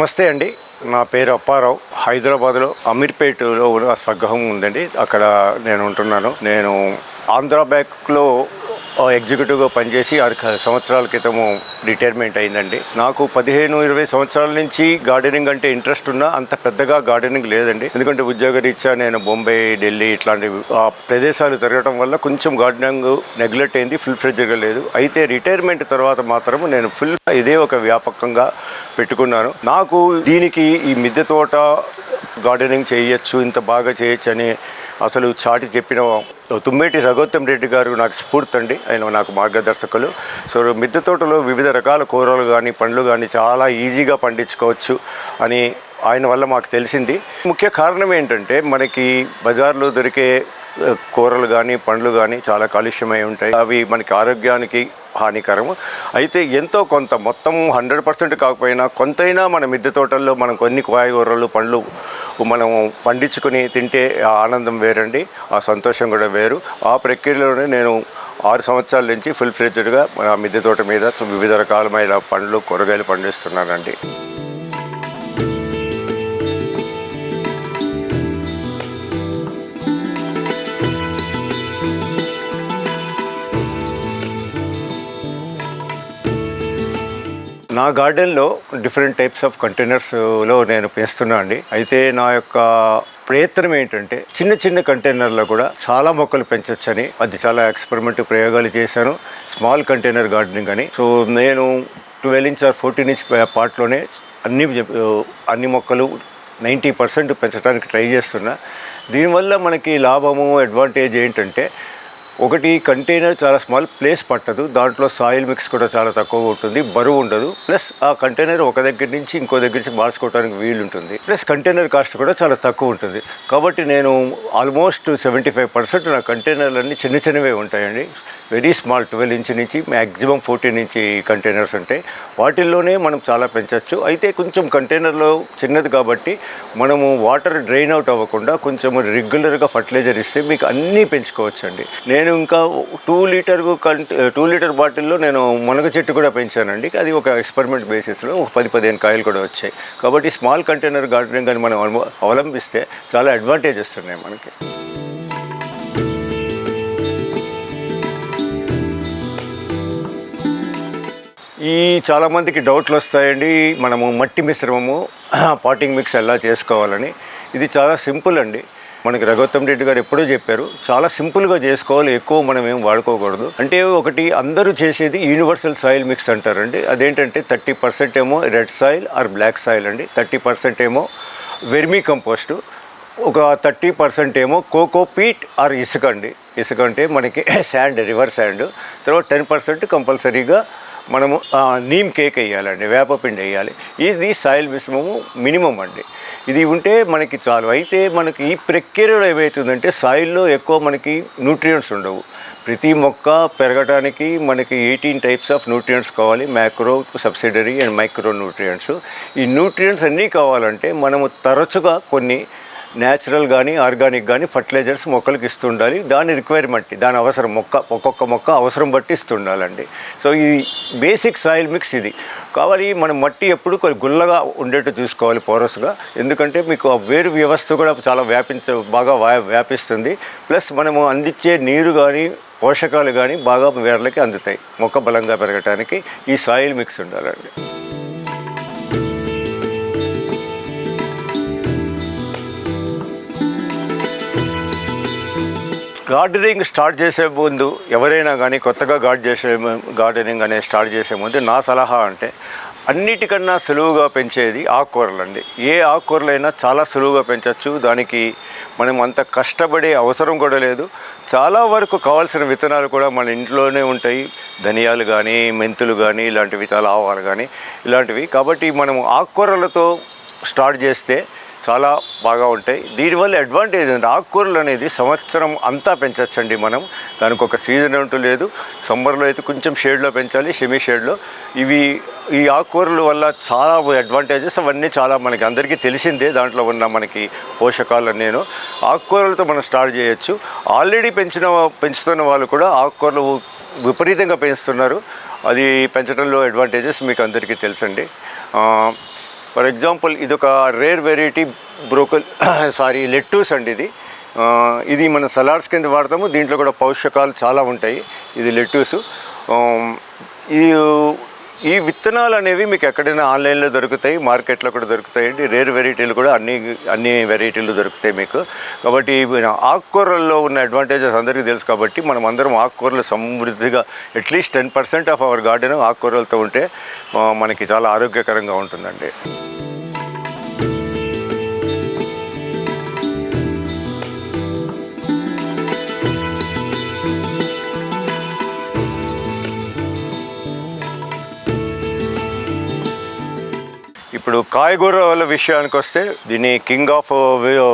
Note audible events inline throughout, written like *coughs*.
నమస్తే అండి. నా పేరు అప్పారావు. హైదరాబాద్లో అమీర్పేటలో ఉన్న స్వగృహం ఉందండి. అక్కడ నేను ఉంటున్నాను. నేను ఆంధ్ర బ్యాంక్లో ఎగ్జిక్యూటివ్గా పనిచేసి ఆరు సంవత్సరాల క్రితము రిటైర్మెంట్ అయిందండి. నాకు పదిహేను ఇరవై సంవత్సరాల నుంచి గార్డెనింగ్ అంటే ఇంట్రెస్ట్ ఉన్నా అంత పెద్దగా గార్డెనింగ్ లేదండి. ఎందుకంటే ఉద్యోగ రీత్యా నేను బొంబై ఢిల్లీ ఇట్లాంటి ఆ ప్రదేశాలు తిరగడం వల్ల కొంచెం గార్డెనింగ్ నెగ్లెక్ట్ అయింది ఫుల్ ఫ్రెడ్జ్గా లేదు. అయితే రిటైర్మెంట్ తర్వాత మాత్రం నేను ఫుల్ ఇదే ఒక వ్యాపకంగా పెట్టుకున్నాను. నాకు దీనికి ఈ మిద్దె తోట గార్డెనింగ్ చేయొచ్చు ఇంత బాగా చేయొచ్చు అని అసలు చాటి చెప్పిన తుమ్మేటి రఘోత్తం రెడ్డి గారు నాకు స్ఫూర్తి అండి ఆయన నాకు మార్గదర్శకులు. సో మిద్దె తోటలో వివిధ రకాల కూరలు కానీ పండ్లు కానీ చాలా ఈజీగా పండించుకోవచ్చు అని ఆయన వల్ల మాకు తెలిసింది. ముఖ్య కారణం ఏంటంటే మనకి బజార్లో దొరికే కూరలు కానీ పండ్లు కానీ చాలా కాలుష్యమై ఉంటాయి. అవి మనకి ఆరోగ్యానికి హానికరము. అయితే ఎంతో కొంత మొత్తం హండ్రెడ్ పర్సెంట్ కాకపోయినా కొంతైనా మన మిద్దె తోటల్లో మనం కొన్ని కాయగూరలు పండ్లు మనం పండించుకొని తింటే ఆ ఆనందం వేరండి. ఆ సంతోషం కూడా వేరు. ఆ ప్రక్రియలోనే నేను ఆరు సంవత్సరాల నుంచి ఫుల్ ఫ్లెజ్డ్గా మన మిద్దె తోట మీద వివిధ రకాలమైన పండ్లు కూరగాయలు పండిస్తున్నానండి. నా గార్డెన్లో డిఫరెంట్ టైప్స్ ఆఫ్ కంటైనర్స్లో నేను పెంచుతున్నా అండి. అయితే నా యొక్క ప్రయత్నం ఏంటంటే చిన్న చిన్న కంటైనర్లో కూడా చాలా మొక్కలు పెంచొచ్చని అది చాలా ఎక్స్పెరిమెంట్ ప్రయోగాలు చేశాను స్మాల్ కంటైనర్ గార్డెనింగ్ అని. సో నేను twelve inch or fourteen inch పార్ట్లోనే అన్ని అన్ని మొక్కలు నైంటీ పర్సెంట్ పెంచడానికి ట్రై చేస్తున్నా. దీనివల్ల మనకి లాభము అడ్వాంటేజ్ ఏంటంటే ఒకటి కంటైనర్ చాలా స్మాల్ ప్లేస్ పట్టదు. దాంట్లో సాయిల్ మిక్స్ కూడా చాలా తక్కువ ఉంటుంది. బరువు ఉండదు. ప్లస్ ఆ కంటైనర్ ఒక దగ్గర నుంచి ఇంకో దగ్గర నుంచి మార్చుకోవడానికి వీలు ఉంటుంది. ప్లస్ కంటైనర్ కాస్ట్ కూడా చాలా తక్కువ ఉంటుంది. కాబట్టి నేను ఆల్మోస్ట్ సెవెంటీ ఫైవ్ పర్సెంట్ నా కంటైనర్లన్నీ చిన్న చిన్నవే ఉంటాయండి. వెరీ స్మాల్ ట్వెల్వ్ ఇంచ్ నుంచి మ్యాక్సిమం ఫోర్టీన్ ఇంచ్ కంటైనర్స్ ఉంటాయి వాటిల్లోనే మనం చాలా పెంచవచ్చు అయితే కొంచెం కంటైనర్లో చిన్నది కాబట్టి మనము వాటర్ డ్రైన్ అవుట్ అవ్వకుండా కొంచెం రెగ్యులర్గా ఫర్టిలైజర్ ఇస్తే మీకు అన్నీ పెంచుకోవచ్చు అండి నేను ఇంకా టూ లీటర్ కంట టూ లీటర్ బాటిల్లో నేను మునగ చెట్టు కూడా పెంచానండి. అది ఒక ఎక్స్పెరిమెంట్ బేసిస్లో ఒక పది పదిహేను కాయలు కూడా వచ్చాయి. కాబట్టి స్మాల్ కంటైనర్ గార్డెనింగ్ కానీ మనం అవలంబిస్తే చాలా అడ్వాంటేజ్ వస్తున్నాయి మనకి. ఈ చాలామందికి డౌట్లు వస్తాయండి. మనము మట్టి మిశ్రమము *clears throat* పాటింగ్ మిక్స్ ఎలా చేసుకోవాలని. ఇది చాలా సింపుల్ అండి. మనకి రఘోత్తం రెడ్డి గారు ఎప్పుడూ చెప్పారు చాలా సింపుల్గా చేసుకోవాలి ఎక్కువ మనం ఏం వాడుకోకూడదు. అంటే ఒకటి అందరూ చేసేది యూనివర్సల్ సాయిల్ మిక్స్ అంటారండి. అదేంటంటే థర్టీ పర్సెంట్ ఏమో red soil or black soil అండి. థర్టీ పర్సెంట్ ఏమో వెర్మీ కంపోస్టు. ఒక థర్టీ పర్సెంట్ ఏమో కోకో పీట్ ఆర్ ఇసుక అండి. ఇసుక అంటే మనకి శాండ్ రివర్ శాండ్ తర్వాత టెన్ పర్సెంట్ కంపల్సరీగా మనము నీమ్ కేక్ వేయాలండి వేపపిండి వేయాలి. ఇది సాయిల్ మిశ్రమము మినిమం అండి. ఇది ఉంటే మనకి చాలు. అయితే మనకి ఈ ప్రక్రియలో ఏమవుతుందంటే సాయిల్లో ఎక్కువ మనకి న్యూట్రియంట్స్ ఉండవు. ప్రతి మొక్క పెరగడానికి మనకి ఎయిటీన్ టైప్స్ ఆఫ్ న్యూట్రియంట్స్ కావాలి. Macro subsidiary and micro nutrients ఈ న్యూట్రియంట్స్ అన్నీ కావాలంటే మనము తరచుగా కొన్ని న్యాచురల్ కానీ ఆర్గానిక్ కానీ ఫర్టిలైజర్స్ మొక్కలకు ఇస్తుండాలి. దాని రిక్వైర్మెంట్ దాని అవసరం మొక్క ఒక్కొక్క మొక్క అవసరం బట్టి ఇస్తుండాలండి. సో ఈ బేసిక్ సాయిల్ మిక్స్ ఇది. కావాలి మనం మట్టి ఎప్పుడు కొన్ని గుల్లగా ఉండేట్టు చూసుకోవాలి పోరస్గా. ఎందుకంటే మీకు ఆ వేరు వ్యవస్థ కూడా చాలా వ్యాపించ బాగా వ్యా- వ్యాపిస్తుంది. ప్లస్ మనము అందించే నీరు కానీ పోషకాలు కానీ బాగా వేర్లకి అందుతాయి. మొక్క బలంగా పెరగడానికి ఈ సాయిల్ మిక్స్ ఉండాలండి. గార్డెనింగ్ స్టార్ట్ చేసే ముందు ఎవరైనా కానీ కొత్తగా గార్డ్ చేసే గార్డెనింగ్ అనేది స్టార్ట్ చేసే ముందు నా సలహా అంటే అన్నిటికన్నా సులువుగా పెంచేది ఆకుకూరలు అండి ఏ ఆకుకూరలైనా చాలా సులువుగా పెంచవచ్చు దానికి మనం అంత కష్టపడే అవసరం కూడా లేదు. చాలా వరకు కావాల్సిన విత్తనాలు కూడా మన ఇంట్లోనే ఉంటాయి. ధనియాలు కానీ మెంతులు కానీ ఇలాంటివి చాలా ఆవాలు కానీ ఇలాంటివి. కాబట్టి మనం ఆకుకూరలతో స్టార్ట్ చేస్తే చాలా బాగా ఉంటాయి. దీనివల్ల అడ్వాంటేజ్ ఏంటంటే ఆకుకూరలు అనేది సంవత్సరం అంతా పెంచవచ్చండి మనం. దానికి ఒక సీజన్ అంటూ లేదు. సమ్మర్లో అయితే కొంచెం షేడ్లో పెంచాలి సెమీ షేడ్లో ఇవి ఈ ఆకుకూరల వల్ల చాలా అడ్వాంటేజెస్ అవన్నీ చాలా మనకి అందరికీ తెలిసిందే. దాంట్లో ఉన్న మనకి పోషకాలు నేను. ఆకుకూరలతో మనం స్టార్ట్ చేయొచ్చు. ఆల్రెడీ పెంచిన పెంచుతున్న వాళ్ళు కూడా ఆకుకూరలు విపరీతంగా పెంచుతున్నారు. అది పెంచడంలో అడ్వాంటేజెస్ మీకు అందరికీ తెలుసండి. ఫర్ ఎగ్జాంపుల్ ఇది ఒక rare variety broccoli *coughs* sorry lettuce అండి ఇది. ఇది మనం సలాడ్స్ కింద వాడతాము దీంట్లో కూడా పౌష్టికాలు చాలా ఉంటాయి ఇది లెట్టూస్. ఈ ఈ విత్తనాలు అనేవి మీకు ఎక్కడైనా ఆన్లైన్లో దొరుకుతాయి మార్కెట్లో కూడా దొరుకుతాయండి. రేర్ వెరైటీలు కూడా అన్ని అన్ని వెరైటీలు దొరుకుతాయి మీకు. కాబట్టి ఆకుకూరల్లో ఉన్న అడ్వాంటేజెస్ అందరికీ తెలుసు కాబట్టి మనం అందరం ఆకుకూరలు సమృద్ధిగా at least ten percent of our garden ఆకుకూరలతో ఉంటే మనకి చాలా ఆరోగ్యకరంగా ఉంటుందండి. ఇప్పుడు కాయగూరల విషయానికి వస్తే దీన్ని కింగ్ ఆఫ్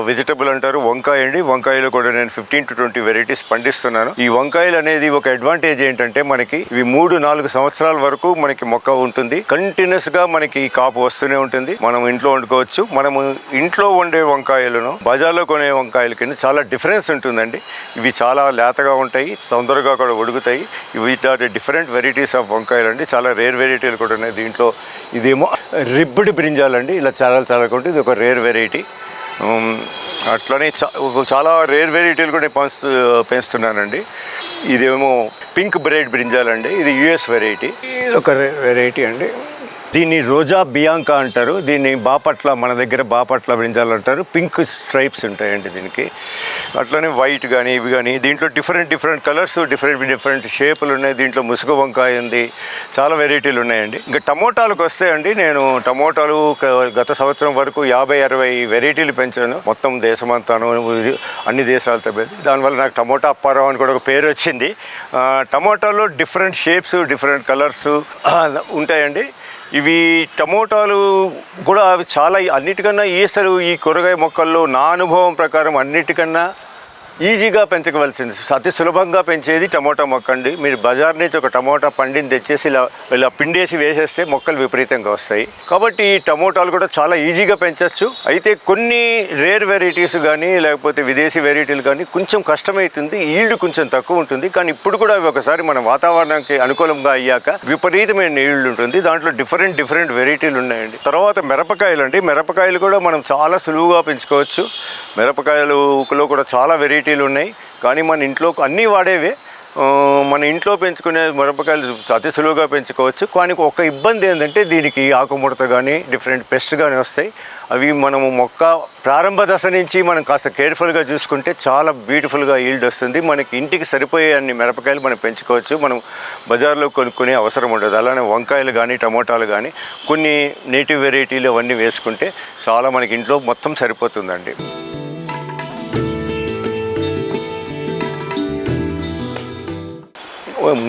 వెజిటబుల్ అంటారు. వంకాయ అండి. వంకాయలో కూడా నేను ఫిఫ్టీన్ టు ట్వంటీ వెరైటీస్ పండిస్తున్నాను. ఈ వంకాయలు అనేది ఒక అడ్వాంటేజ్ ఏంటంటే మనకి ఇవి మూడు నాలుగు సంవత్సరాల వరకు మనకి మొక్క ఉంటుంది. కంటిన్యూస్గా మనకి కాపు వస్తూనే ఉంటుంది. మనం ఇంట్లో వండుకోవచ్చు. మనము ఇంట్లో వండే వంకాయలను బజార్లో కొనే వంకాయల కింద చాలా డిఫరెన్స్ ఉంటుందండి. ఇవి చాలా లేతగా ఉంటాయి తొందరగా కూడా ఉడుకుతాయి. ఇవి ఆర్ డిఫరెంట్ వెరైటీస్ ఆఫ్ వంకాయలు అండి చాలా రేర్ వెరైటీలు కూడా ఉన్నాయి దీంట్లో. ఇదేమో రిబ్బడ్ బ్రింజాలండి ఇలా చాలా చాలా కొంటే ఇది ఒక రేర్ వెరైటీ అట్లనే చాలా రేర్ వెరైటీలు కూడా పెంచు పెంచుతూ పెంచుతున్నానండి. ఇదేమో పింక్ బ్రెడ్ బ్రింజాలండి. ఇది యుఎస్ వెరైటీ ఇది ఒక వెరైటీ అండి. దీన్ని రోజా బియాంకా అంటారు. దీన్ని బాపట్ల మన దగ్గర బాపట్ల బ్రింజాలు అంటారు. పింక్ స్ట్రైప్స్ ఉంటాయండి దీనికి. అట్లనే వైట్ కానీ ఇవి కానీ దీంట్లో different different colours different different షేపులు ఉన్నాయి. దీంట్లో ముసుగు వంకాయ ఉంది. చాలా వెరైటీలు ఉన్నాయండి. ఇంకా టమోటాలకు వస్తే అండి నేను టమోటాలు గత సంవత్సరం వరకు యాభై అరవై వెరైటీలు పెంచాను. మొత్తం దేశమంతాను అన్ని దేశాలతో పెట్టి దానివల్ల నాకు టమోటా అప్పారావు అని కూడా ఒక పేరు వచ్చింది. టమోటాలో డిఫరెంట్ షేప్స్ డిఫరెంట్ కలర్స్ ఉంటాయండి. ఇవి టమోటాలు కూడా అవి చాలా అన్నిటికన్నా ఈ అసలు ఈ కూరగాయ మొక్కల్లో నా అనుభవం ప్రకారం అన్నిటికన్నా ఈజీగా పెంచవలసింది అతి సులభంగా పెంచేది టమోటా మొక్క అండి మీరు బజార్ నుంచి ఒక టమోటా పండిని తెచ్చేసి ఇలా ఇలా పిండేసి వేసేస్తే మొక్కలు విపరీతంగా వస్తాయి. కాబట్టి ఈ టమోటాలు కూడా చాలా ఈజీగా పెంచవచ్చు అయితే కొన్ని రేర్ వెరైటీస్ కానీ లేకపోతే విదేశీ వెరైటీలు కానీ కొంచెం కష్టమవుతుంది ఈల్డ్ కొంచెం తక్కువ ఉంటుంది. కానీ ఇప్పుడు కూడా అవి ఒకసారి మన వాతావరణానికి అనుకూలంగా అయ్యాక విపరీతమైన ఈల్డ్ ఉంటుంది. దాంట్లో డిఫరెంట్ డిఫరెంట్ వెరైటీలు ఉన్నాయండి. తర్వాత మిరపకాయలు అండి మిరపకాయలు కూడా మనం చాలా సులువుగా పెంచుకోవచ్చు. మిరపకాయలులో కూడా చాలా వెరైటీ వెరైటీలు ఉన్నాయి. కానీ మన ఇంట్లో అన్నీ వాడేవే. మన ఇంట్లో పెంచుకునే మిరపకాయలు అతి సులువుగా పెంచుకోవచ్చు. కానీ ఒక ఇబ్బంది ఏంటంటే దీనికి ఆకుముడత కానీ డిఫరెంట్ పెస్ట్ కానీ వస్తాయి. అవి మనము మొక్క ప్రారంభ దశ నుంచి మనం కాస్త కేర్ఫుల్గా చూసుకుంటే చాలా బ్యూటిఫుల్గా ఈల్డ్ వస్తుంది. మనకి ఇంటికి సరిపోయే అన్ని మిరపకాయలు మనం పెంచుకోవచ్చు. మనం బజార్లో కొనుక్కునే అవసరం ఉండదు. అలానే వంకాయలు కానీ టమోటాలు కానీ కొన్ని నేటివ్ వెరైటీలు అవన్నీ వేసుకుంటే చాలా మనకి ఇంట్లో మొత్తం సరిపోతుందండి.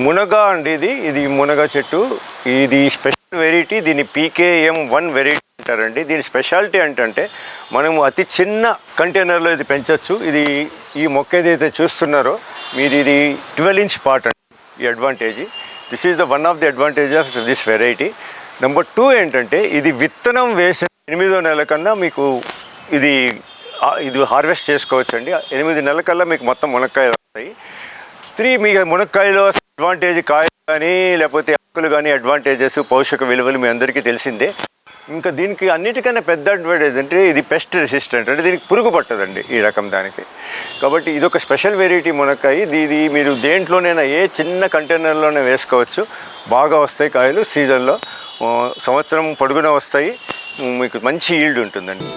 మునగ అండి ఇది. ఇది మునగ చెట్టు. ఇది స్పెషల్ వెరైటీ. దీన్ని పీకేఎం వన్ వెరైటీ అంటారండి. దీని స్పెషాలిటీ ఏంటంటే మనము అతి చిన్న కంటైనర్లో ఇది పెంచవచ్చు ఇది ఈ మొక్క ఏదైతే చూస్తున్నారో మీరు ఇది ట్వెల్వ్ ఇంచ్ పాట్ అండి. ఈ advantage. This is the one of the advantage of this variety number two ఏంటంటే ఇది విత్తనం వేసిన ఎనిమిదో నెల కన్నా మీకు ఇది ఇది హార్వెస్ట్ చేసుకోవచ్చండి. ఎనిమిది నెలల కల్లా మీకు మొత్తం మునక్కాయలు వస్తాయి. త్రీ మీ మునక్కాయలో అడ్వాంటేజ్ కాయలు కానీ లేకపోతే ఆకులు కానీ అడ్వాంటేజెస్ పోషక విలువలు మీ అందరికీ తెలిసిందే. ఇంకా దీనికి అన్నిటికన్నా పెద్ద అడ్వాంటేజ్ అంటే ఇది పెస్ట్ రెసిస్టెంట్ అంటే దీనికి పురుగు పట్టదండి ఈ రకం దానికి. కాబట్టి ఇది ఒక స్పెషల్ వెరైటీ మునక్కాయ. ఇది మీరు దేంట్లోనైనా ఏ చిన్న కంటైనర్లోనే వేసుకోవచ్చు. బాగా వస్తాయి కాయలు సీజన్లో సంవత్సరం పొడుగున వస్తాయి. మీకు మంచి ఈల్డ్ ఉంటుందండి.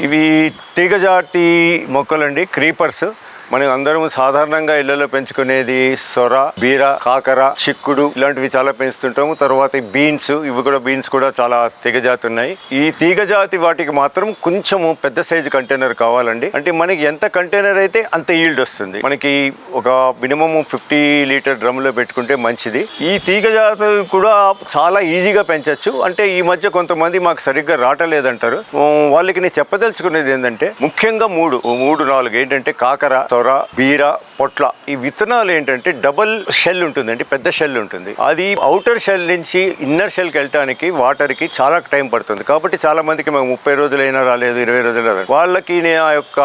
ఇవి తీగజాతి మొక్కలండి క్రీపర్స్ మనం అందరం సాధారణంగా ఇళ్ళలో పెంచుకునేది సొర బీర కాకర చిక్కుడు ఇలాంటివి చాలా పెంచుతుంటాము. తర్వాత బీన్స్ ఇవి కూడా బీన్స్ కూడా చాలా తీగజాతి ఉన్నాయి. ఈ తీగజాతి వాటికి మాత్రం కొంచెము పెద్ద సైజు కంటైనర్ కావాలండి. అంటే మనకి ఎంత కంటైనర్ అయితే అంత ఈల్డ్ వస్తుంది. మనకి ఒక మినిమం ఫిఫ్టీ లీటర్ డ్రమ్లో పెట్టుకుంటే మంచిది. ఈ తీగజాతి కూడా చాలా ఈజీగా పెంచవచ్చు అంటే ఈ మధ్య కొంతమంది మాకు సరిగ్గా రాటలేదంటారు వాళ్ళకి నేను చెప్పదలుచుకునేది ఏంటంటే ముఖ్యంగా మూడు మూడు నాలుగు ఏంటంటే కాకర సొర సొర బీర పొట్ల. ఈ విత్తనాలు ఏంటంటే డబుల్ షెల్ ఉంటుందండి పెద్ద షెల్ ఉంటుంది. అది అవుటర్ షెల్ నుంచి ఇన్నర్ షెల్కి వెళ్ళటానికి వాటర్కి చాలా టైం పడుతుంది. కాబట్టి చాలా మందికి మేము ముప్పై రోజులైనా రాలేదు ఇరవై రోజులు రాలేదు. వాళ్ళకి నేను ఆ యొక్క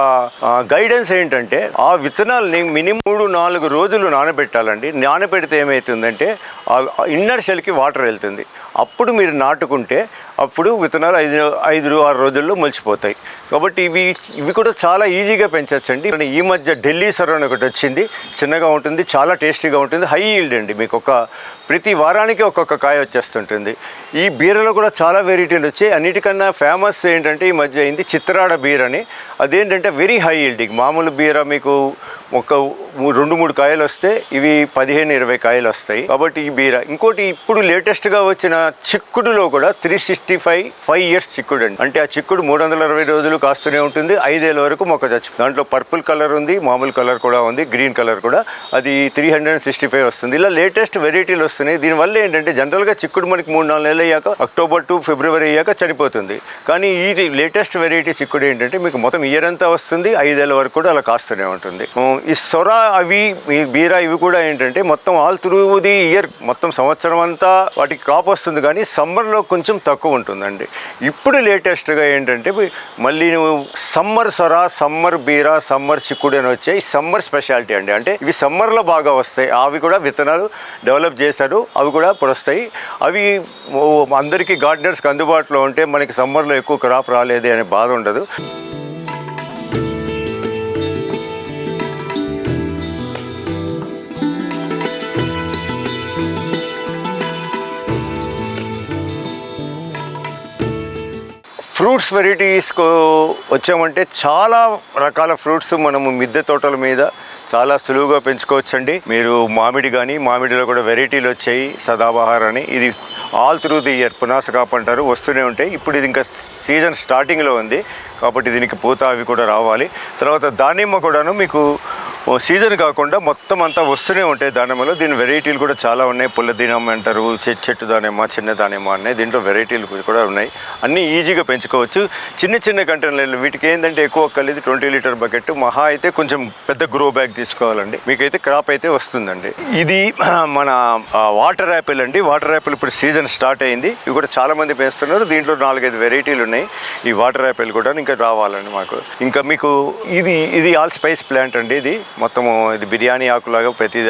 గైడెన్స్ ఏంటంటే ఆ విత్తనాలని మినిమం మూడు నాలుగు రోజులు నానబెట్టాలండి. నానబెడితే ఏమవుతుందంటే ఆ ఇన్నర్ షెల్కి వాటర్ వెళ్తుంది. అప్పుడు మీరు నాటుకుంటే అప్పుడు విత్తనాలు ఐదు ఐదు ఆరు రోజుల్లో మొలిచిపోతాయి. కాబట్టి ఇవి ఇవి కూడా చాలా ఈజీగా పెంచవచ్చండి ఈ మధ్య ఢిల్లీ సర్ అని ఒకటి వచ్చింది చిన్నగా ఉంటుంది చాలా టేస్టీగా ఉంటుంది హై ఈల్డ్ అండి. మీకు ఒక ప్రతి వారానికి ఒక్కొక్క కాయ వచ్చేస్తుంటుంది. ఈ బీరలో కూడా చాలా వెరైటీలు వచ్చాయి. అన్నిటికన్నా ఫేమస్ ఏంటంటే ఈ మధ్య అయింది చిత్రాడ బీర్ అని. అదేంటంటే వెరీ హై ఈల్డింగ్ మామూలు బీర మీకు ఒక మూ- రెండు మూడు కాయలు వస్తే ఇవి పదిహేను ఇరవై కాయలు వస్తాయి. కాబట్టి ఈ బీర ఇంకోటి ఇప్పుడు లేటెస్ట్గా వచ్చిన చిక్కుడులో కూడా three sixty five five years చిక్కుడు అండి. అంటే ఆ చిక్కుడు మూడు వందల అరవై రోజులు కాస్తూనే ఉంటుంది. ఐదేళ్ళ వరకు మొక్క చచ్చు దాంట్లో పర్పుల్ కలర్ ఉంది మామూలు కలర్ కూడా ఉంది గ్రీన్ కలర్ కూడా. అది త్రీ హండ్రెడ్ సిక్స్టీ ఫైవ్ వస్తుంది. ఇలా లేటెస్ట్ వెరైటీలు వస్తున్నాయి. దీనివల్ల ఏంటంటే జనరల్గా చిక్కుడు మనకి మూడు నాలుగు నెలలు అయ్యాక అక్టోబర్ టు ఫిబ్రవరి అయ్యాక చనిపోతుంది. కానీ ఈ లేటెస్ట్ వెరైటీ చిక్కుడు ఏంటంటే మీకు మొత్తం ఇయర్ అంతా వస్తుంది. ఐదేళ్ళ వరకు కూడా అలా కాస్తూనే ఉంటుంది. ఈ సొర అవి ఈ బీరా ఇవి కూడా ఏంటంటే మొత్తం ఆల్ త్రూ ది ఇయర్ మొత్తం సంవత్సరం అంతా వాటికి క్రాప్ వస్తుంది కానీ సమ్మర్లో కొంచెం తక్కువ ఉంటుందండి. ఇప్పుడు లేటెస్ట్గా ఏంటంటే మళ్ళీ నువ్వు సమ్మర్ సొర సమ్మర్ బీరా సమ్మర్ చిక్కుడు అని వచ్చాయి. సమ్మర్ స్పెషాలిటీ అండి. అంటే ఇవి సమ్మర్లో బాగా వస్తాయి. అవి కూడా విత్తనాలు డెవలప్ చేశారు. అవి కూడా ఇప్పుడు అవి అందరికీ గార్డెనర్స్కి అందుబాటులో ఉంటే మనకి సమ్మర్లో ఎక్కువ క్రాప్ రాలేదే అనే బాధ ఉండదు. ఫ్రూట్స్ వెరైటీస్కు వచ్చామంటే చాలా రకాల ఫ్రూట్స్ మనము మిద్దె తోటల మీద చాలా సులువుగా పెంచుకోవచ్చండి. మీరు మామిడి కానీ మామిడిలో కూడా వెరైటీలు వచ్చాయి సదాబహార్ అని ఇది ఆల్ త్రూ ది ఇయర్ పునాస కాపు అంటారు వస్తూనే ఉంటాయి. ఇప్పుడు ఇది ఇంకా సీజన్ స్టార్టింగ్లో ఉంది. కాబట్టి దీనికి పూత అవి కూడా రావాలి. తర్వాత దానిమ్మ కూడాను మీకు సీజన్ కాకుండా మొత్తం అంతా వస్తూనే ఉంటాయి దానిమ్మలో దీని వెరైటీలు కూడా చాలా ఉన్నాయి. పుల్ల దానిమ్మ అంటారు చె- చెట్టు దానేమా చిన్న దానిమ్మ అన్నాయి దీంట్లో వెరైటీలు కూడా ఉన్నాయి. అన్నీ ఈజీగా పెంచుకోవచ్చు. చిన్న చిన్న కంటైనర్లు వీటికి ఏంటంటే ఎక్కువ కలిది ట్వంటీ లీటర్ బకెట్. మహా అయితే కొంచెం పెద్ద గ్రో బ్యాగ్ తీసుకోవాలండి. మీకైతే క్రాప్ అయితే వస్తుందండి. ఇది *clears throat* మన వాటర్ యాపిల్ అండి. వాటర్ యాపిల్ ఇప్పుడు సీజన్ స్టార్ట్ అయింది. ఇవి కూడా చాలా మంది పెంచుతున్నారు దీంట్లో నాలుగైదు వెరైటీలు ఉన్నాయి. ఈ వాటర్ యాపిల్ కూడా ఇంకా రావాలండి మాకు. ఇంకా మీకు ఇది ఇది ఆల్ స్పైస్ ప్లాంట్ అండి ఇది. మొత్తము ఇది బిర్యానీ ఆకులాగా ప్రతి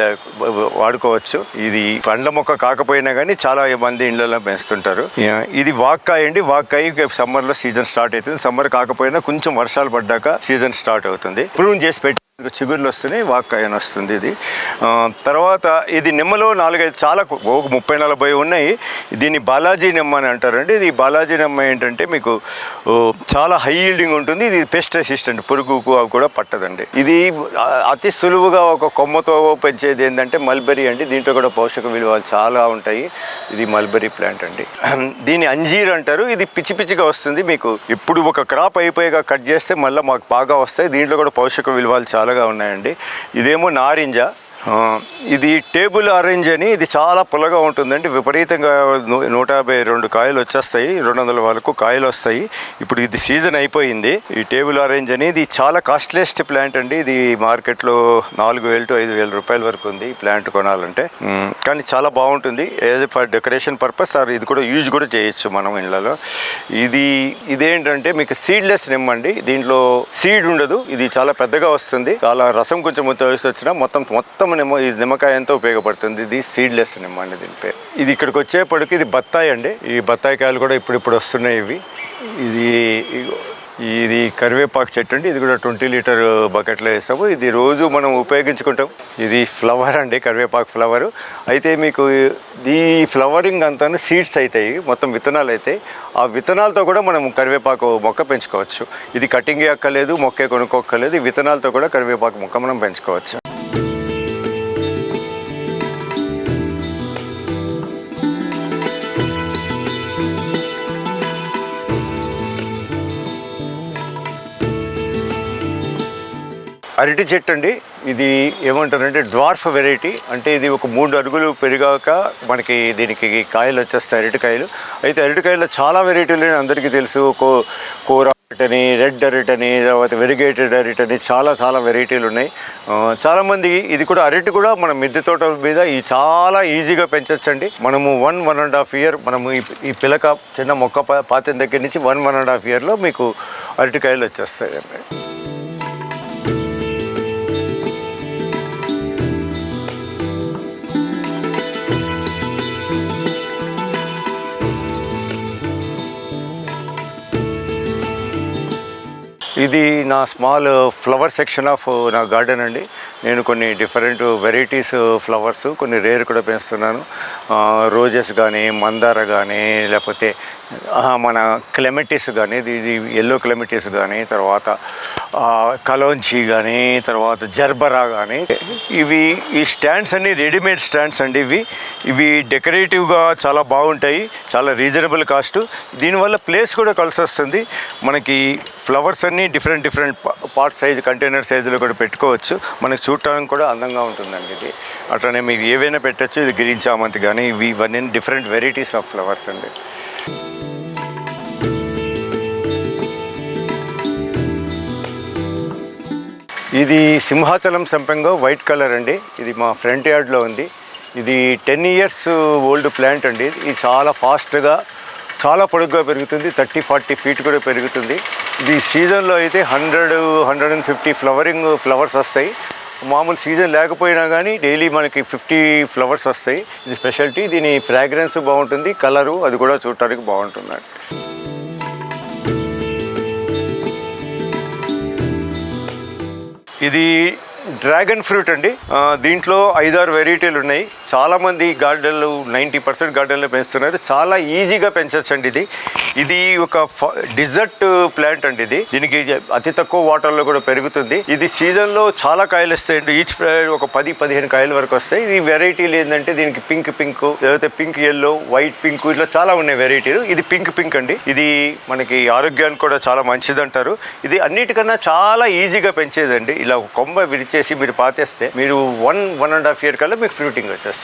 వాడుకోవచ్చు. ఇది పండ్ల మొక్క కాకపోయినా కానీ చాలా మంది ఇండ్లలో పెంచుతుంటారు. ఇది వాక్కాయ అండి. వాక్కాయ సమ్మర్లో సీజన్ స్టార్ట్ అవుతుంది సమ్మర్ కాకపోయినా కొంచెం వర్షాలు పడ్డాక సీజన్ స్టార్ట్ అవుతుంది. ప్రూన్ చేసి పెట్టి చిగుర్లు వస్తున్నాయి వాక్కాయ వస్తుంది ఇది. తర్వాత ఇది నిమ్మలో నాలుగైదు చాలా ఒక ముప్పై నలభై ఉన్నాయి. దీన్ని బాలాజీ నిమ్మ అని అంటారండి. ఇది బాలాజీ నిమ్మ ఏంటంటే మీకు చాలా హై ఈల్డింగ్ ఉంటుంది. ఇది పెస్ట్ రెసిస్టెంట్ పురుగుకు అవి కూడా పట్టదండి. ఇది అతి సులువుగా ఒక కొమ్మతో పెంచేది ఏంటంటే మల్బెరీ అండి. దీంట్లో కూడా పోషక విలువలు చాలా ఉంటాయి. ఇది మల్బెరీ ప్లాంట్ అండి. *clears throat* దీన్ని అంజీర్ అంటారు. ఇది పిచ్చి పిచ్చిగా వస్తుంది మీకు. ఇప్పుడు ఒక క్రాప్ అయిపోయాక కట్ చేస్తే మళ్ళీ మాకు బాగా వస్తాయి. దీంట్లో కూడా పోషక విలువలు చాలాగా ఉన్నాయండి. ఇదేమో నారింజ. ఇది టేబుల్ ఆరెంజ్ అని ఇది చాలా పుల్లగా ఉంటుందండి. విపరీతంగా నూ- నూట యాభై రెండు కాయలు వచ్చేస్తాయి. రెండు వందల వరకు కాయలు వస్తాయి. ఇప్పుడు ఇది సీజన్ అయిపోయింది. ఈ టేబుల్ ఆరెంజ్ అని ఇది చాలా కాస్ట్లెస్ట్ ప్లాంట్ అండి. ఇది మార్కెట్లో నాలుగు వేలు టు ఐదు వేల రూపాయల వరకు ఉంది ఈ ప్లాంట్ కొనాలంటే. కానీ చాలా బాగుంటుంది. ఏది ఫర్ డెకరేషన్ పర్పస్ ఆర్ ఇది కూడా యూజ్ కూడా చేయొచ్చు మనం ఇళ్ళలో ఇది ఇదేంటంటే మీకు సీడ్లెస్ నిమ్మండి దీంట్లో సీడ్ ఉండదు. ఇది చాలా పెద్దగా వస్తుంది. చాలా రసం కొంచెం వేసి వచ్చినా మొత్తం మొత్తం నిమ్మ ఈ నిమ్మకాయ ఎంతో ఉపయోగపడుతుంది. ఇది సీడ్లెస్ నిమ్మ అండి దీని పేరు. ఇది ఇక్కడికి వచ్చేప్పటికి ఇది బత్తాయి అండి. ఈ బత్తాయి కాయలు కూడా ఇప్పుడు ఇప్పుడు వస్తున్నాయి ఇవి. ఇది ఇది కరివేపాకు చెట్టు అండి. ఇది కూడా ట్వంటీ లీటర్ బకెట్లో వేస్తాము ఇది రోజు మనం ఉపయోగించుకుంటాం. ఇది ఫ్లవర్ అండి కరివేపాకు ఫ్లవర్. అయితే మీకు ఈ ఫ్లవరింగ్ అంతా సీడ్స్ అవుతాయి మొత్తం విత్తనాలు అవుతాయి ఆ విత్తనాలతో కూడా మనం కరివేపాకు మొక్క పెంచుకోవచ్చు. ఇది కటింగ్ అక్కర్లేదు మొక్క కొనుక్కోక్కర్లేదు. ఈ విత్తనాలతో కూడా కరివేపాకు మొక్క మనం పెంచుకోవచ్చు. అరటి చెట్టు అండి. ఇది ఏమంటారంటే డ్వార్ఫ్ వెరైటీ. అంటే ఇది ఒక మూడు అడుగులు పెరిగాక మనకి దీనికి కాయలు వచ్చేస్తాయి అరటికాయలు అయితే అరటికాయలు చాలా వెరైటీలు అందరికీ తెలుసు కో కూర అని రెడ్ అరిట్ అని తర్వాత వెరిగేటెడ్ అరిట్ అని చాలా చాలా వెరైటీలు ఉన్నాయి. చాలామంది ఇది కూడా అరటి కూడా మన మిద్దె తోట మీద ఈ చాలా ఈజీగా పెంచొచ్చండి. మనము one one and half year మనము ఈ ఈ పిలక చిన్న మొక్క పాతిన దగ్గర నుంచి వన్ వన్ అండ్ హాఫ్ ఇయర్లో మీకు అరటికాయలు వచ్చేస్తాయి అండి ఇది నా స్మాల్ ఫ్లవర్ సెక్షన్ ఆఫ్ నా గార్డెన్ అండి. నేను కొన్ని డిఫరెంట్ వెరైటీస్ ఫ్లవర్స్ కొన్ని రేర్ కూడా పెంచుతున్నాను. రోజెస్ కానీ మందార కానీ లేకపోతే మన క్లెమెటిస్ కానీ ఇది ఎల్లో క్లెమెటిస్ కానీ తర్వాత కలోంచి కానీ తర్వాత జర్బరా కానీ ఇవి ఈ స్టాండ్స్ అన్ని రెడీమేడ్ స్టాండ్స్ అండి ఇవి. ఇవి డెకరేటివ్గా చాలా బాగుంటాయి చాలా రీజనబుల్ కాస్ట్ దీనివల్ల ప్లేస్ కూడా కలిసి వస్తుంది. మనకి ఫ్లవర్స్ అన్నీ different different part size container సైజులో కూడా పెట్టుకోవచ్చు. మనకి చూడటానికి కూడా అందంగా ఉంటుందండి ఇది. అట్లనే మీకు ఏవైనా పెట్టచ్చు ఇది గ్రీన్ చామంతి కానీ ఇవి ఇవన్నీ డిఫరెంట్ వెరైటీస్ ఆఫ్ ఫ్లవర్స్ అండి. ఇది సింహాచలం సంపెంగ వైట్ కలర్ అండి. ఇది మా ఫ్రంట్ యార్డ్లో ఉంది. ఇది టెన్ ఇయర్స్ ఓల్డ్ ప్లాంట్ అండి. ఇది చాలా ఫాస్ట్గా చాలా పొడుగ్గా పెరుగుతుంది. థర్టీ ఫార్టీ ఫీట్ కూడా పెరుగుతుంది. ఇది సీజన్లో అయితే hundred hundred and fifty flowering flowers వస్తాయి. మామూలు సీజన్ లేకపోయినా కానీ డైలీ మనకి ఫిఫ్టీ ఫ్లవర్స్ వస్తాయి. ఇది స్పెషాలిటీ. దీని ఫ్రాగ్రెన్స్ బాగుంటుంది. కలరు అది కూడా చూడటానికి బాగుంటుందండి. ఇది డ్రాగన్ ఫ్రూట్ అండి. దీంట్లో ఐదారు వెరైటీలు ఉన్నాయి. చాలామంది గార్డెన్లు నైంటీ పర్సెంట్ గార్డెన్లో పెంచుతున్నారు. చాలా ఈజీగా పెంచొచ్చండి ఇది. ఇది ఒక డిజర్ట్ ప్లాంట్ అండి ఇది. దీనికి అతి తక్కువ వాటర్లో కూడా పెరుగుతుంది. ఇది సీజన్లో చాలా కాయలు వస్తాయండి ఈచ్ ఒక పది పదిహేను కాయల వరకు వస్తాయి. ఇది వెరైటీలు ఏంటంటే దీనికి పింక్ పింక్ లేకపోతే పింక్ ఎల్లో వైట్ పింక్ ఇట్లా చాలా ఉన్నాయి వెరైటీలు. ఇది పింక్ పింక్ అండి. ఇది మనకి ఆరోగ్యానికి కూడా చాలా మంచిది అంటారు ఇది అన్నిటికన్నా చాలా ఈజీగా పెంచేదండి. ఇలా కొమ్మ విరిచేసి మీరు పాతేస్తే మీరు one one and half year కల్లా మీకు ఫ్రూటింగ్ వచ్చేస్తుంది.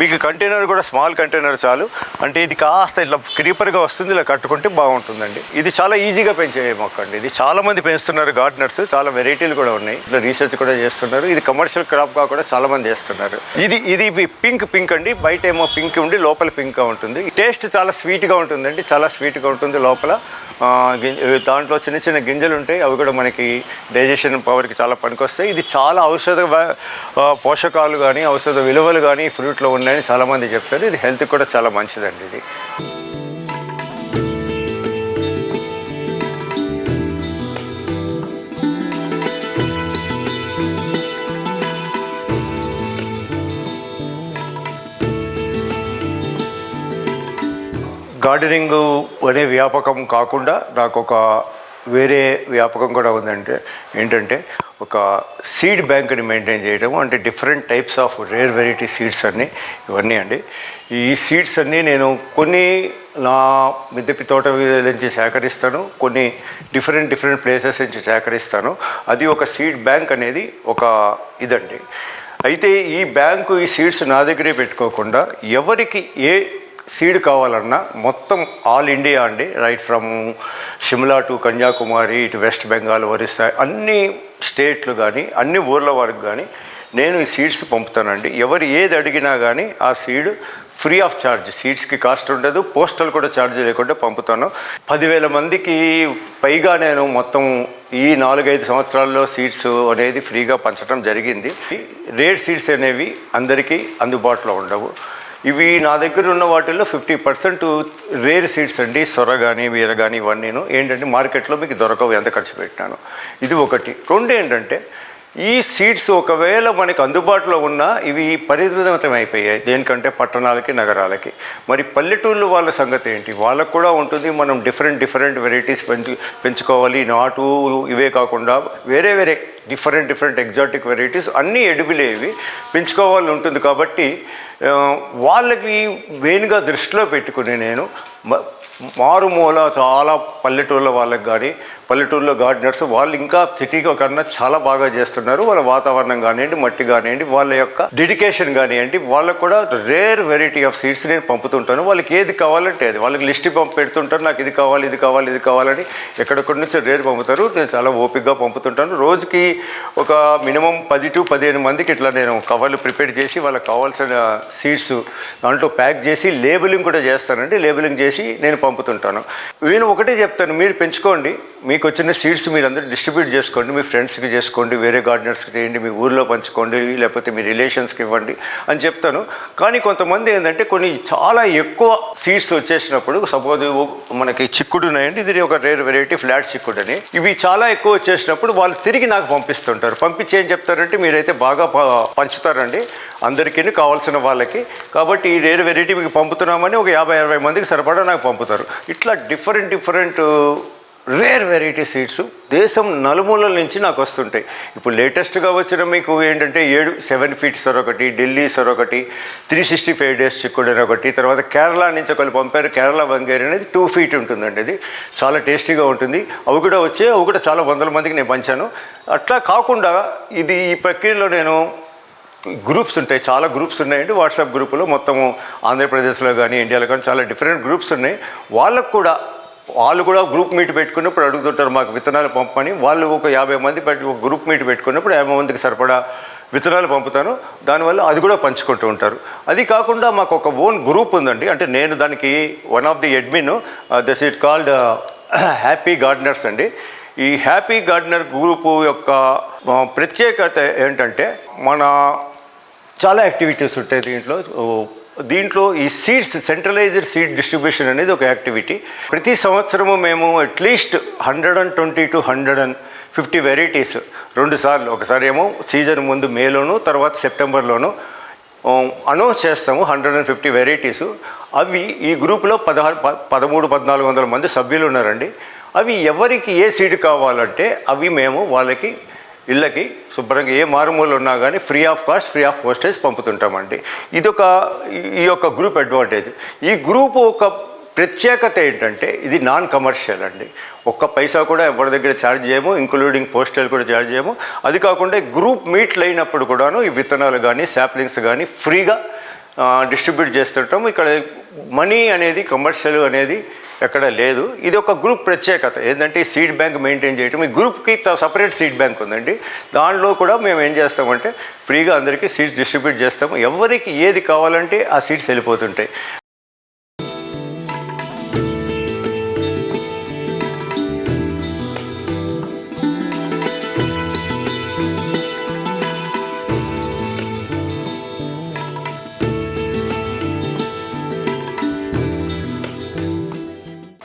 మీకు కంటైనర్ కూడా స్మాల్ కంటైనర్ చాలు. అంటే ఇది కాస్త ఇట్లా క్రీపర్గా వస్తుంది ఇలా కట్టుకుంటే బాగుంటుందండి. ఇది చాలా ఈజీగా పెంచే మొక్క అండి. ఇది చాలా మంది పెంచుతున్నారు గార్డెనర్స్ చాలా వెరైటీలు కూడా ఉన్నాయి. ఇట్లా రీసెర్చ్ కూడా చేస్తున్నారు. ఇది కమర్షియల్ క్రాప్గా కూడా చాలా మంది చేస్తున్నారు. ఇది ఇది పింక్ పింక్ అండి. బయట ఏమో పింక్ ఉండి లోపల పింక్గా ఉంటుంది. టేస్ట్ చాలా స్వీట్గా ఉంటుందండి. చాలా స్వీట్గా ఉంటుంది లోపల. దాంట్లో చిన్న చిన్న గింజలు ఉంటాయి అవి కూడా మనకి డైజెషన్ పవర్కి చాలా పనికొస్తాయి. ఇది చాలా ఔషధ పోషకాలు కానీ ఔషధ విలువలు కానీ ఫ్రూట్లో ఉన్నాయని చాలామంది చెప్తారు. ఇది హెల్త్కి కూడా చాలా మంచిదండి ఇది. గార్డెనింగ్ అనే వ్యాపకం కాకుండా నాకు ఒక వేరే వ్యాపకం కూడా ఉందంటే ఏంటంటే ఒక సీడ్ బ్యాంక్ని మెయింటైన్ చేయడం అంటే different types of rare variety seeds అన్నీ ఇవన్నీ అండి. ఈ సీడ్స్ అన్నీ నేను కొన్ని నా మిద్దెపి తోట నుంచి సేకరిస్తాను కొన్ని డిఫరెంట్ డిఫరెంట్ ప్లేసెస్ నుంచి సేకరిస్తాను. అది ఒక సీడ్ బ్యాంక్ అనేది ఒక ఇదండి. అయితే ఈ బ్యాంకు ఈ సీడ్స్ నా దగ్గరే పెట్టుకోకుండా ఎవరికి ఏ సీడ్ కావాలన్నా మొత్తం ఆల్ ఇండియా అండి. Right from Shimla to Kanyakumari ఇటు వెస్ట్ బెంగాల్ ఒరిస్సా అన్ని స్టేట్లు కానీ అన్ని ఊర్ల వరకు కానీ నేను ఈ సీడ్స్ పంపుతానండి. ఎవరు ఏది అడిగినా కానీ ఆ సీడ్ ఫ్రీ ఆఫ్ ఛార్జ్. సీడ్స్కి కాస్ట్ ఉండదు పోస్టల్ కూడా ఛార్జ్ లేకుండా పంపుతాను. పదివేల మందికి పైగా నేను మొత్తం ఈ నాలుగైదు సంవత్సరాల్లో సీడ్స్ అనేది ఫ్రీగా పంచడం జరిగింది. రేడ్ సీడ్స్ అనేవి అందరికీ అందుబాటులో ఉండవు. ఇవి నా దగ్గర ఉన్న వాటిల్లో ఫిఫ్టీ పర్సెంట్ రేర్ సీడ్స్ అండి సొర కానీ వీర కానీ ఇవన్నీ ఏంటంటే మార్కెట్లో మీకు దొరకవు ఎంత ఖర్చు పెట్టినాను. ఇది ఒకటి. రెండు ఏంటంటే ఈ సీడ్స్ ఒకవేళ మనకి అందుబాటులో ఉన్నా ఇవి పరిమితం అయిపోయాయి దేనికంటే పట్టణాలకి నగరాలకి. మరి పల్లెటూళ్ళు వాళ్ళ సంగతి ఏంటి? వాళ్ళకు కూడా ఉంటుంది. మనం డిఫరెంట్ డిఫరెంట్ వెరైటీస్ పెంచు పెంచుకోవాలి. నాటు ఇవే కాకుండా వేరే వేరే డిఫరెంట్ డిఫరెంట్ ఎగ్జాటిక్ వెరైటీస్ అన్నీ ఎడిబిలేవి పెంచుకోవాలని ఉంటుంది కాబట్టి వాళ్ళకి మెయిన్గా దృష్టిలో పెట్టుకుని నేను మ- మారుమూల చాలా పల్లెటూళ్ళ వాళ్ళకి కానీ పల్లెటూరులో గార్డెనర్స్ వాళ్ళు ఇంకా సిటీలో కన్నా చాలా బాగా చేస్తున్నారు. వాళ్ళ వాతావరణం కానివ్వండి మట్టి కానివ్వండి వాళ్ళ యొక్క డెడికేషన్ కానివ్వండి వాళ్ళకు కూడా రేర్ వెరైటీ ఆఫ్ సీడ్స్ నేను పంపుతుంటాను. వాళ్ళకి ఏది కావాలంటే అది. వాళ్ళకి లిస్ట్ పంపి పెడుతుంటారు. నాకు ఇది కావాలి ఇది కావాలి ఇది కావాలని ఎక్కడెక్కడి నుంచి రేర్ పంపుతారు. నేను చాలా ఓపికగా పంపుతుంటాను. రోజుకి ఒక మినిమం పది టు పదిహేను మందికి ఇట్లా నేను కవర్లు ప్రిపేర్ చేసి వాళ్ళకి కావాల్సిన సీడ్స్ దాంట్లో ప్యాక్ చేసి లేబులింగ్ కూడా చేస్తానండి. లేబులింగ్ చేసి నేను పంపుతుంటాను. నేను ఒకటే చెప్తాను. మీరు పెంచుకోండి. మీకు వచ్చిన సీడ్స్ మీరు అందరూ డిస్ట్రిబ్యూట్ చేసుకోండి మీ ఫ్రెండ్స్కి చేసుకోండి వేరే గార్డెనర్స్కి చేయండి మీ ఊర్లో పంచుకోండి లేకపోతే మీ రిలేషన్స్కి ఇవ్వండి అని చెప్తాను. కానీ కొంతమంది ఏంటంటే కొన్ని చాలా ఎక్కువ సీడ్స్ వచ్చేసినప్పుడు సపోజ్ మనకి చిక్కుడు ఉన్నాయండి ఇది ఒక రేర్ వెరైటీ ఫ్లాట్ చిక్కుడు అని. ఇవి చాలా ఎక్కువ వచ్చేసినప్పుడు వాళ్ళు తిరిగి నాకు పంపిస్తుంటారు. పంపించి ఏం చెప్తారంటే మీరైతే బాగా ప- పంచుతారండి. అందరికీ కావాల్సిన వాళ్ళకి. కాబట్టి ఈ రేర్ వెరైటీ మీకు పంపుతున్నామని ఒక యాభై అరవై మందికి సరిపడా నాకు పంపుతారు. ఇట్లా different different rare variety seeds దేశం నలుమూలల నుంచి నాకు వస్తుంటాయి. ఇప్పుడు లేటెస్ట్గా వచ్చిన మీకు ఏంటంటే ఏడు సెవెన్ ఫీట్ సర్ ఒకటి ఢిల్లీ సర్ ఒకటి త్రీ సిక్స్టీ ఫైవ్ డేస్ చిక్కుడని ఒకటి తర్వాత కేరళ నుంచి ఒకళ్ళు పంపారు. కేరళ బంగేరి అనేది టూ ఫీట్ ఉంటుందండి ఇది చాలా టేస్టీగా ఉంటుంది. అవి కూడా వచ్చి అవి కూడా చాలా వందల మందికి నేను పంచాను. అట్లా కాకుండా ఇది ఈ ప్రక్రియలో నేను గ్రూప్స్ ఉంటాయి. చాలా గ్రూప్స్ ఉన్నాయండి. వాట్సాప్ గ్రూపులో మొత్తము ఆంధ్రప్రదేశ్లో కానీ ఇండియాలో కానీ చాలా డిఫరెంట్ గ్రూప్స్ ఉన్నాయి. వాళ్ళకు కూడా వాళ్ళు కూడా గ్రూప్ మీట్ పెట్టుకున్నప్పుడు అడుగుతుంటారు మాకు విత్తనాలు పంపని వాళ్ళు ఒక యాభై మంది పెట్టి ఒక గ్రూప్ మీట్ పెట్టుకున్నప్పుడు యాభై మందికి సరిపడా విత్తనాలు పంపుతాను. దానివల్ల అది కూడా పంచుకుంటూ ఉంటారు. అది కాకుండా మాకు ఒక ఓన్ గ్రూప్ ఉందండి. అంటే నేను దానికి one of the admin this it called happy gardeners అండి. ఈ హ్యాపీ గార్డెనర్ గ్రూపు యొక్క ప్రత్యేకత ఏంటంటే మన చాలా యాక్టివిటీస్ ఉంటాయి దీంట్లో. దీంట్లో ఈ సీడ్స్ సెంట్రలైజ్డ్ సీడ్ డిస్ట్రిబ్యూషన్ అనేది ఒక యాక్టివిటీ ప్రతి సంవత్సరము మేము at least hundred and twenty to hundred and fifty varieties రెండు సార్లు ఒకసారి ఏమో సీజన్ ముందు మేలోను తర్వాత సెప్టెంబర్లోను అనౌన్స్ చేస్తాము హండ్రెడ్ అండ్ ఫిఫ్టీ వెరైటీస్ అవి ఈ గ్రూప్లో పదహారు ప- పదమూడు పద్నాలుగు వందల మంది సభ్యులు ఉన్నారండి. అవి ఎవరికి ఏ సీడ్ కావాలంటే అవి మేము వాళ్ళకి ఇళ్ళకి శుభ్రంగా ఏ మారుమూలు ఉన్నా కానీ free of cost free of postage పంపుతుంటామండి. ఇదొక ఈ యొక్క గ్రూప్ అడ్వాంటేజ్. ఈ గ్రూప్ ఒక ప్రత్యేకత ఏంటంటే ఇది నాన్ కమర్షియల్ అండి. ఒక్క పైసా కూడా ఎవరి దగ్గర ఛార్జ్ చేయము ఇంక్లూడింగ్ పోస్టల్ కూడా ఛార్జ్ చేయము. అది కాకుండా గ్రూప్ మీట్లు అయినప్పుడు కూడాను ఈ విత్తనాలు కానీ శాప్లింగ్స్ కానీ ఫ్రీగా డిస్ట్రిబ్యూట్ చేస్తుంటాం ఇక్కడ మనీ అనేది కమర్షియల్ అనేది ఎక్కడ లేదు. ఇది ఒక గ్రూప్ ప్రత్యేకత. ఏంటంటే సీడ్ బ్యాంక్ మెయింటైన్ చేయటం. ఈ గ్రూప్కి సపరేట్ సీడ్ బ్యాంక్ ఉందండి. దాంట్లో కూడా మేము ఏం చేస్తామంటే ఫ్రీగా అందరికీ సీడ్స్ డిస్ట్రిబ్యూట్ చేస్తాము. ఎవరికి ఏది కావాలంటే ఆ సీడ్స్ వెళ్ళిపోతుంటాయి.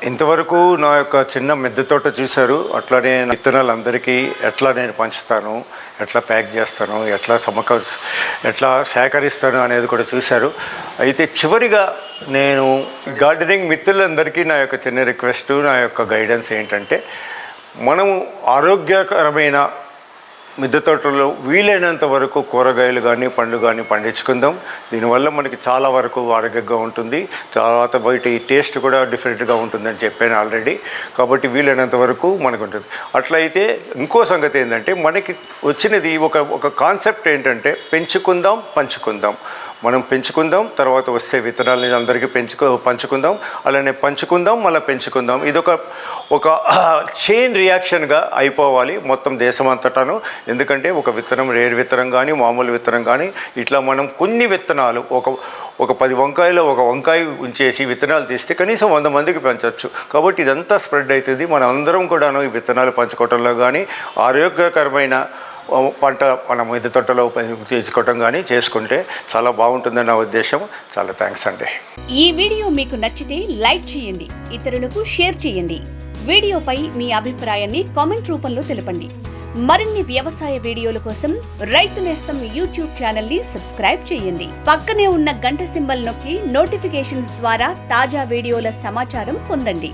ఇంతవరకు నా యొక్క చిన్న మిద్దె తోట చూశారు. అట్లానే విత్తనాలు అందరికీ ఎట్లా నేను పంచుతాను ఎట్లా ప్యాక్ చేస్తాను ఎట్లా సమక ఎట్లా సేకరిస్తాను అనేది కూడా చూశారు. అయితే చివరిగా నేను గార్డెనింగ్ మిత్రులందరికీ నా యొక్క చిన్న రిక్వెస్ట్ నా యొక్క గైడెన్స్ ఏంటంటే మనము ఆరోగ్యకరమైన మిద్దె తోటలో వీలైనంత వరకు కూరగాయలు కానీ పండ్లు కానీ పండించుకుందాం. దీనివల్ల మనకి చాలా వరకు ఆరోగ్యంగా ఉంటుంది. తర్వాత బయట ఈ టేస్ట్ కూడా డిఫరెంట్గా ఉంటుందని చెప్పాను ఆల్రెడీ. కాబట్టి వీలైనంత వరకు మనకు ఉంటుంది అట్లయితే ఇంకో సంగతి ఏంటంటే మనకి వచ్చినది ఒక ఒక కాన్సెప్ట్ ఏంటంటే పెంచుకుందాం పంచుకుందాం. మనం పెంచుకుందాం తర్వాత వస్తే విత్తనాలని అందరికీ పెంచుకో పంచుకుందాం అలానే పంచుకుందాం మళ్ళీ పెంచుకుందాం. ఇదొక ఒక *clears throat* చైన్ రియాక్షన్గా అయిపోవాలి మొత్తం దేశం అంతటాను. ఎందుకంటే ఒక విత్తనం రేరు విత్తనం కానీ మామూలు విత్తనం కానీ ఇట్లా మనం కొన్ని విత్తనాలు ఒక ఒక పది వంకాయలో ఒక వంకాయ ఉంచేసి విత్తనాలు తీస్తే కనీసం వంద మందికి పెంచవచ్చు కాబట్టి ఇదంతా స్ప్రెడ్ అవుతుంది. మనం అందరం కూడాను ఈ విత్తనాలు పంచుకోవటంలో కానీ ఆరోగ్యకరమైన పంట మనం ఇది తొట్టలో తీసుకోవటం కానీ చేసుకుంటే చాలా బాగుంటుందని నా ఉద్దేశం. చాలా థ్యాంక్స్ అండి. ఈ వీడియో మీకు నచ్చితే లైక్ చేయండి ఇతరులకు షేర్ చేయండి. వీడియోపై మీ అభిప్రాయాన్ని కామెంట్ రూపంలో తెలపండి. మరిన్ని వ్యవసాయ వీడియోల కోసం రైతు నేస్తం యూట్యూబ్ ఛానల్ని సబ్స్క్రైబ్ చేయండి. పక్కనే ఉన్న గంట సింబల్ నొక్కి నోటిఫికేషన్స్ ద్వారా తాజా వీడియోల సమాచారం పొందండి.